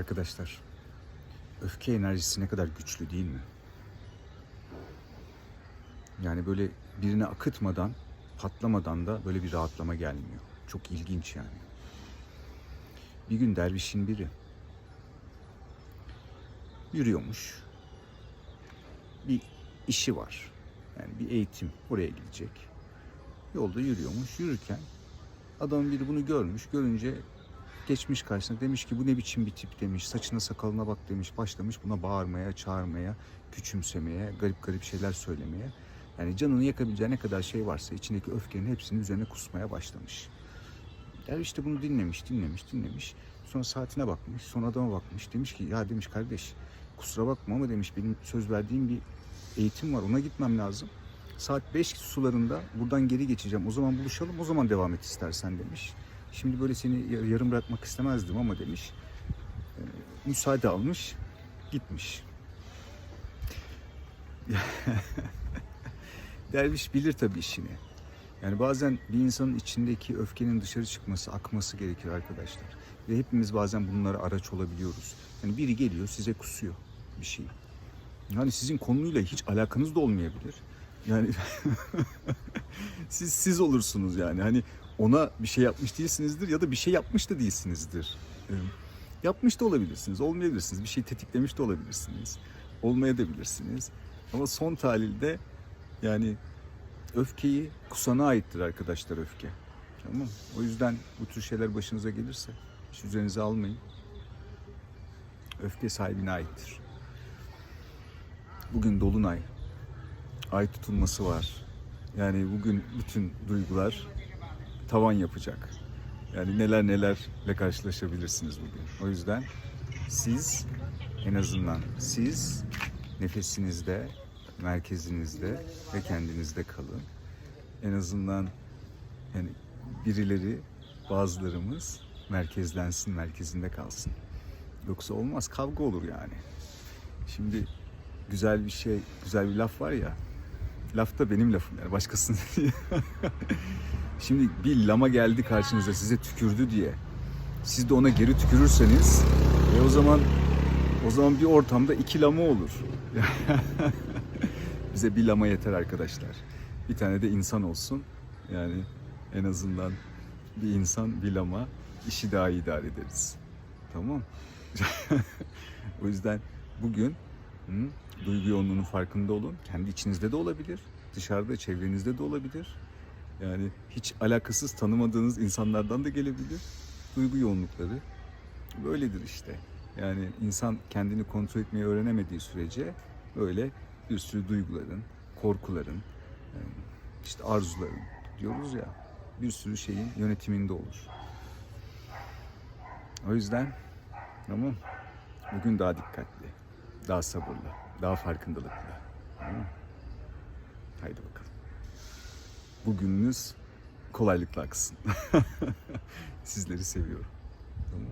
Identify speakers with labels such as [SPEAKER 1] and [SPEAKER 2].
[SPEAKER 1] Arkadaşlar, öfke enerjisi ne kadar güçlü değil mi? Yani böyle birine akıtmadan, patlamadan da böyle bir rahatlama gelmiyor. Çok ilginç yani. Bir gün dervişin biri yürüyormuş. Bir işi var. Yani bir eğitim oraya gidecek. Yolda yürüyormuş. Yürürken adamın biri bunu görmüş. Görünce geçmiş karşısına demiş ki bu ne biçim bir tip demiş. Saçına sakalına bak demiş. Başlamış buna bağırmaya, çağırmaya, küçümsemeye, garip garip şeyler söylemeye. Yani canını yakabileceği ne kadar şey varsa içindeki öfkenin hepsini üzerine kusmaya başlamış. Derviş de bunu dinlemiş, dinlemiş, dinlemiş. Sonra saatine bakmış, sonra adama bakmış. Demiş ki ya demiş kardeş kusura bakma ama demiş benim söz verdiğim bir eğitim var ona gitmem lazım. Saat 5 sularında buradan geri geçeceğim. O zaman buluşalım o zaman devam et istersen demiş. Şimdi böyle seni yar- yarım bırakmak istemezdim ama demiş. Ee, müsaade almış, gitmiş. Derviş bilir tabii işini. Yani bazen bir insanın içindeki öfkenin dışarı çıkması, akması gerekir arkadaşlar. Ve hepimiz bazen bunlara araç olabiliyoruz. Yani biri geliyor size kusuyor bir şey. Yani sizin konuyla hiç alakanız da olmayabilir. Yani siz siz olursunuz yani. Hani ona bir şey yapmış değilsinizdir ya da bir şey yapmış da değilsinizdir. Ee, Yapmış da olabilirsiniz, olmayabilirsiniz. Bir şey tetiklemiş de olabilirsiniz. Olmayabilirsiniz. Ama son tahlilde yani öfkeyi kusana aittir arkadaşlar öfke. Tamam O yüzden bu tür şeyler başınıza gelirse hiç üzerinize almayın. Öfke sahibine aittir. Bugün dolunay. Ay tutulması var. Yani bugün bütün duygular tavan yapacak. Yani neler nelerle karşılaşabilirsiniz bugün. O yüzden siz en azından siz nefesinizde, merkezinizde ve kendinizde kalın. En azından yani birileri, bazılarımız merkezlensin, merkezinde kalsın. Yoksa olmaz, kavga olur yani. Şimdi güzel bir şey, güzel bir laf var ya. Laf da benim lafım yani başkasının. Şimdi bir lama geldi karşınıza size tükürdü diye. Siz de ona geri tükürürseniz e o zaman o zaman bir ortamda iki lama olur. Bize bir lama yeter arkadaşlar. Bir tane de insan olsun. Yani en azından bir insan bir lama işi daha iyi idare ederiz. Tamam. o yüzden bugün duygu yoğunluğunun farkında olun. Kendi içinizde de olabilir. Dışarıda, çevrenizde de olabilir. Yani hiç alakasız tanımadığınız insanlardan da gelebilir. Duygu yoğunlukları böyledir işte. Yani insan kendini kontrol etmeyi öğrenemediği sürece böyle bir sürü duyguların, korkuların, yani işte arzuların diyoruz ya bir sürü şeyin yönetiminde olur. O yüzden tamam bugün daha dikkatli, daha sabırlı, daha farkındalıklı. Haydi bakalım. Bugününüz kolaylıkla aksın. Sizleri seviyorum. Tamam.